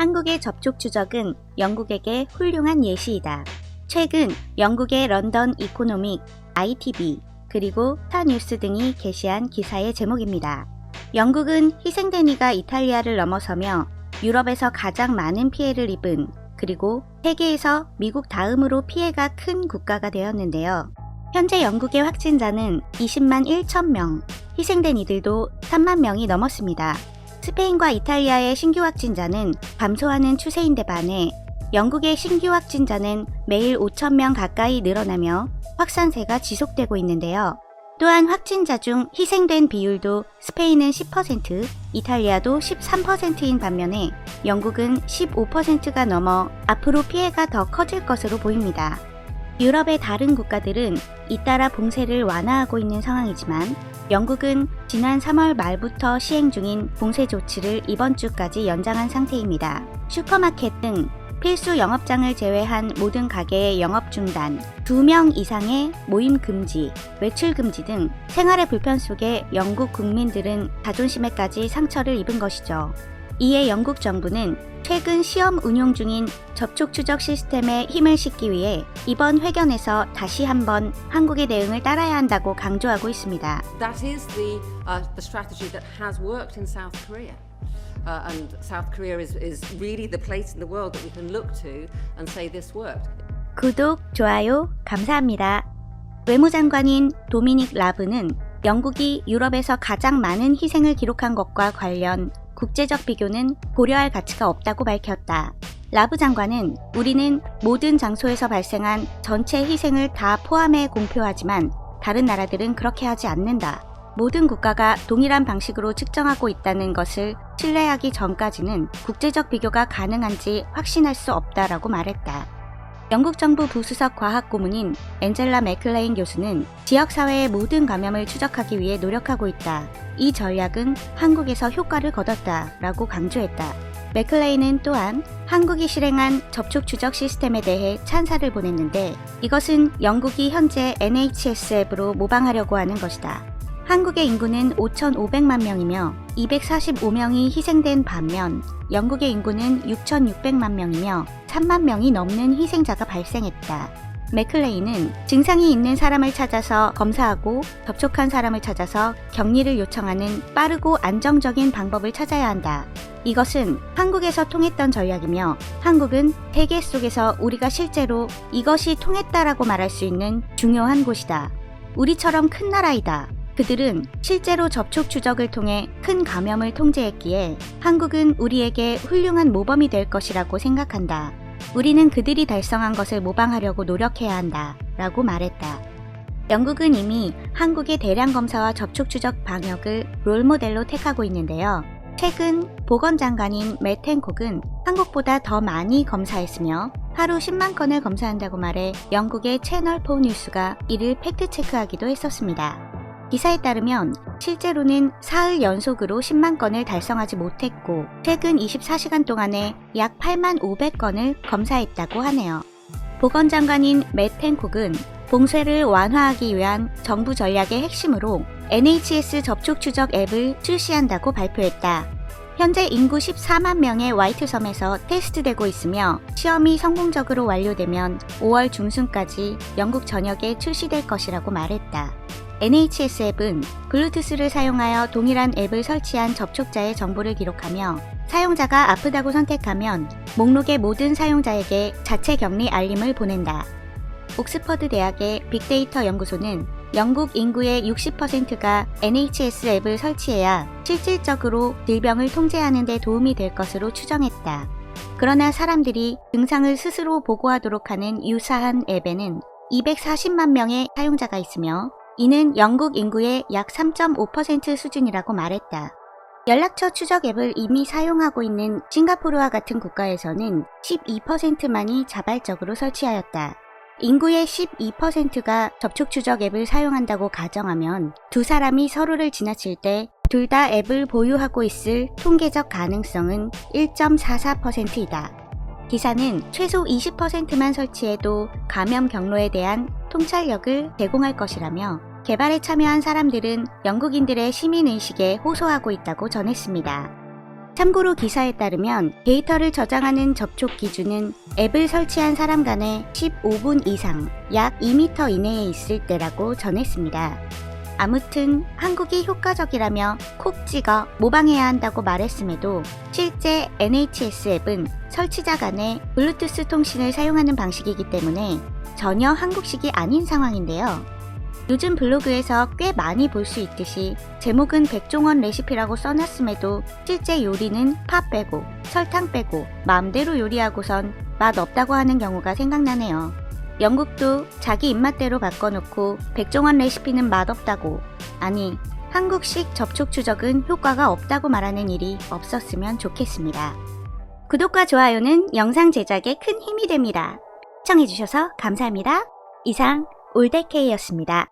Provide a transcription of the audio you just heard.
한국의 접촉 추적은 영국에게 훌륭한 예시이다. 최근 영국의 런던 이코노믹, ITB, 그리고 타뉴스 등이 게시한 기사의 제목입니다. 영국은 희생된 이가 이탈리아를 넘어서며 유럽에서 가장 많은 피해를 입은 그리고 세계에서 미국 다음으로 피해가 큰 국가가 되었는데요. 현재 영국의 확진자는 20만 1천 명, 희생된 이들도 3만 명이 넘었습니다. 스페인과 이탈리아의 신규 확진자는 감소하는 추세인데 반해 영국의 신규 확진자는 매일 5천 명 가까이 늘어나며 확산세가 지속되고 있는데요. 또한 확진자 중 희생된 비율도 스페인은 10%, 이탈리아도 13%인 반면에 영국은 15%가 넘어 앞으로 피해가 더 커질 것으로 보입니다. 유럽의 다른 국가들은 잇따라 봉쇄를 완화하고 있는 상황이지만 영국은 지난 3월 말부터 시행 중인 봉쇄 조치를 이번 주까지 연장한 상태입니다. 슈퍼마켓 등 필수 영업장을 제외한 모든 가게의 영업 중단, 2명 이상의 모임 금지, 외출 금지 등 생활의 불편 속에 영국 국민들은 자존심에까지 상처를 입은 것이죠. 이에 영국 정부는 최근 시험 운용 중인 접촉 추적 시스템에 힘을 싣기 위해 이번 회견에서 다시 한번 한국의 대응을 따라야 한다고 강조하고 있습니다. That is the, uh, the strategy that has worked in South Korea. Uh, and South Korea is, is really the place in the world that we can look to and say this worked. 구독, 좋아요, 감사합니다. 외무장관인 도미닉 라브는 영국이 유럽에서 가장 많은 희생을 기록한 것과 관련 국제적 비교는 고려할 가치가 없다고 밝혔다. 라브 장관은 우리는 모든 장소에서 발생한 전체 희생을 다 포함해 공표하지만 다른 나라들은 그렇게 하지 않는다. 모든 국가가 동일한 방식으로 측정하고 있다는 것을 신뢰하기 전까지는 국제적 비교가 가능한지 확신할 수 없다라고 말했다. 영국 정부 부수석 과학 고문인 엔젤라 맥클레인 교수는 지역사회의 모든 감염을 추적하기 위해 노력하고 있다. 이 전략은 한국에서 효과를 거뒀다 라고 강조했다. 맥클레인은 또한 한국이 실행한 접촉 추적 시스템에 대해 찬사를 보냈는데 이것은 영국이 현재 NHS 앱으로 모방하려고 하는 것이다. 한국의 인구는 5,500만 명이며 245명이 희생된 반면 영국의 인구는 6,600만 명이며 3만 명이 넘는 희생자가 발생했다. 맥클레이는 증상이 있는 사람을 찾아서 검사하고 접촉한 사람을 찾아서 격리를 요청하는 빠르고 안정적인 방법을 찾아야 한다. 이것은 한국에서 통했던 전략이며 한국은 세계 속에서 우리가 실제로 이것이 통했다라고 말할 수 있는 중요한 곳이다. 우리처럼 큰 나라이다. 그들은 실제로 접촉 추적을 통해 큰 감염을 통제했기에 한국은 우리에게 훌륭한 모범이 될 것이라고 생각한다. 우리는 그들이 달성한 것을 모방하려고 노력해야 한다. 라고 말했다. 영국은 이미 한국의 대량 검사와 접촉 추적 방역을 롤모델로 택하고 있는데요. 최근 보건장관인 맷 헨콕은 한국보다 더 많이 검사했으며 하루 10만 건을 검사한다고 말해 영국의 채널 4 뉴스가 이를 팩트체크하기도 했었습니다. 기사에 따르면 실제로는 사흘 연속으로 10만 건을 달성하지 못했고 최근 24시간 동안에 약 8만 500건을 검사했다고 하네요. 보건장관인 맷 헨콕은 봉쇄를 완화하기 위한 정부 전략의 핵심으로 NHS 접촉 추적 앱을 출시한다고 발표했다. 현재 인구 14만 명의 화이트섬에서 테스트되고 있으며 시험이 성공적으로 완료되면 5월 중순까지 영국 전역에 출시될 것이라고 말했다. NHS 앱은 블루투스를 사용하여 동일한 앱을 설치한 접촉자의 정보를 기록하며 사용자가 아프다고 선택하면 목록의 모든 사용자에게 자체 격리 알림을 보낸다. 옥스퍼드 대학의 빅데이터 연구소는 영국 인구의 60%가 NHS 앱을 설치해야 실질적으로 질병을 통제하는 데 도움이 될 것으로 추정했다. 그러나 사람들이 증상을 스스로 보고하도록 하는 유사한 앱에는 240만 명의 사용자가 있으며 이는 영국 인구의 약 3.5% 수준이라고 말했다. 연락처 추적 앱을 이미 사용하고 있는 싱가포르와 같은 국가에서는 12%만이 자발적으로 설치하였다. 인구의 12%가 접촉 추적 앱을 사용한다고 가정하면 두 사람이 서로를 지나칠 때 둘 다 앱을 보유하고 있을 통계적 가능성은 1.44%이다. 기사는 최소 20%만 설치해도 감염 경로에 대한 통찰력을 제공할 것이라며 개발에 참여한 사람들은 영국인들의 시민의식에 호소하고 있다고 전했습니다. 참고로 기사에 따르면 데이터를 저장하는 접촉 기준은 앱을 설치한 사람 간의 15분 이상, 약 2m 이내에 있을 때라고 전했습니다. 아무튼 한국이 효과적이라며 콕 찍어 모방해야 한다고 말했음에도 실제 NHS 앱은 설치자 간의 블루투스 통신을 사용하는 방식이기 때문에 전혀 한국식이 아닌 상황인데요. 요즘 블로그에서 꽤 많이 볼 수 있듯이 제목은 백종원 레시피라고 써놨음에도 실제 요리는 파 빼고 설탕 빼고 마음대로 요리하고선 맛 없다고 하는 경우가 생각나네요. 영국도 자기 입맛대로 바꿔놓고 백종원 레시피는 맛없다고 아니 한국식 접촉 추적은 효과가 없다고 말하는 일이 없었으면 좋겠습니다. 구독과 좋아요는 영상 제작에 큰 힘이 됩니다. 시청해주셔서 감사합니다. 이상 올데케이였습니다.